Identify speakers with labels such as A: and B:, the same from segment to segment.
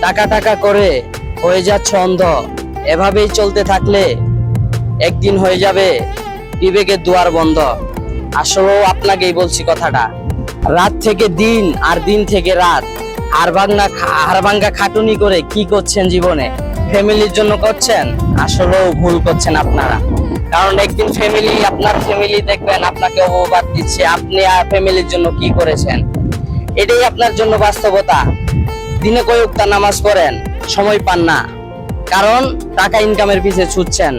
A: টাকা টাকা করে হয়ে যাচ্ছে অন্ধ। এভাবেই চলতে থাকলে একদিন হয়ে যাবে বিবেকের দুয়ার বন্ধ। আসলেও আপনাকেই বলছি কথাটা। রাত থেকে দিন আর দিন থেকে রাত। হাড় ভাঙ্গা হাড় ভাঙ্গা খাটুনি করে কি করছেন জীবনে? ফ্যামিলির জন্য করছেন? আসলেও ভুল করছেন আপনারা। কারণ একদিন ফ্যামিলি, আপনার ফ্যামিলি দেখবেন আপনাকে অববাদ দিচ্ছে। আপনি আর ফ্যামিলির জন্য কি করেছেন? এটাই আপনার জন্য বাস্তবতা। দিনে কয়েকটা নামাজ পড়েন, সময় পান না। কারণ টাকা ইনকামের পিছে ছুটছেন।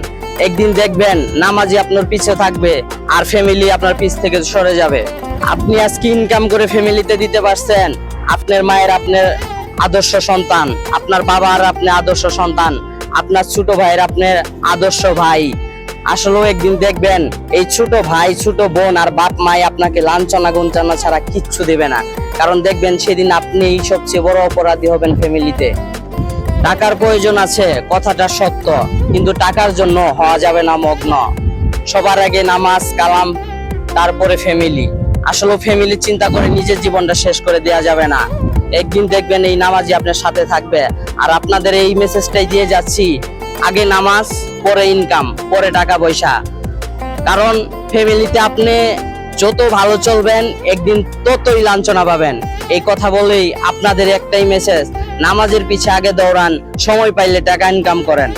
A: একদিন দেখবেন নামাজি আপনার পিছে থাকবে আর ফ্যামিলি আপনার পিছ থেকে সরে যাবে। আপনি আজকে ইনকাম করে ফ্যামিলিতে দিতে পারছেন, আপনার মায়ের আপনার আদর্শ সন্তান, আপনার বাবার আপনি আদর্শ সন্তান, আপনার ছোট ভাইয়ের আপনার আদর্শ ভাই। আসলেও একদিন দেখবেন, এই ছোট ভাই, ছোট বোন আর বাপ মাই আপনাকে লাঞ্ছনা গুঞ্চনা ছাড়া কিচ্ছু দেবে না। কারণ দেখবেন সেদিন আপনি সবচেয়ে বড় অপরাধী হবেন ফ্যামিলিতে। টাকার প্রয়োজন আছে, কথাটা সত্য, কিন্তু টাকার জন্য হওয়া যাবে না মগ্ন। সবার আগে নামাজ, কালাম, তারপরে ফ্যামিলি। আসলে ফ্যামিলি চিন্তা করে নিজের জীবনটা শেষ করে দেওয়া যাবে না। একদিন দেখবেন এই নামাজই আপনার সাথে থাকবে। আর আপনাদের এই মেসেজটাই দিয়ে যাচ্ছি আগে নামাজ, পরে ইনকাম পরে টাকা পয়সা। কারণ ফ্যামিলিতে আপনি যত ভালো চলবেন, একদিন ততই লাঞ্ছনা পাবেন। এই কথা বলেই আপনাদের একটাই মেসেজ নামাজের পিছে আগে দৌড়ান, সময় পাইলে টাকা ইনকাম করেন।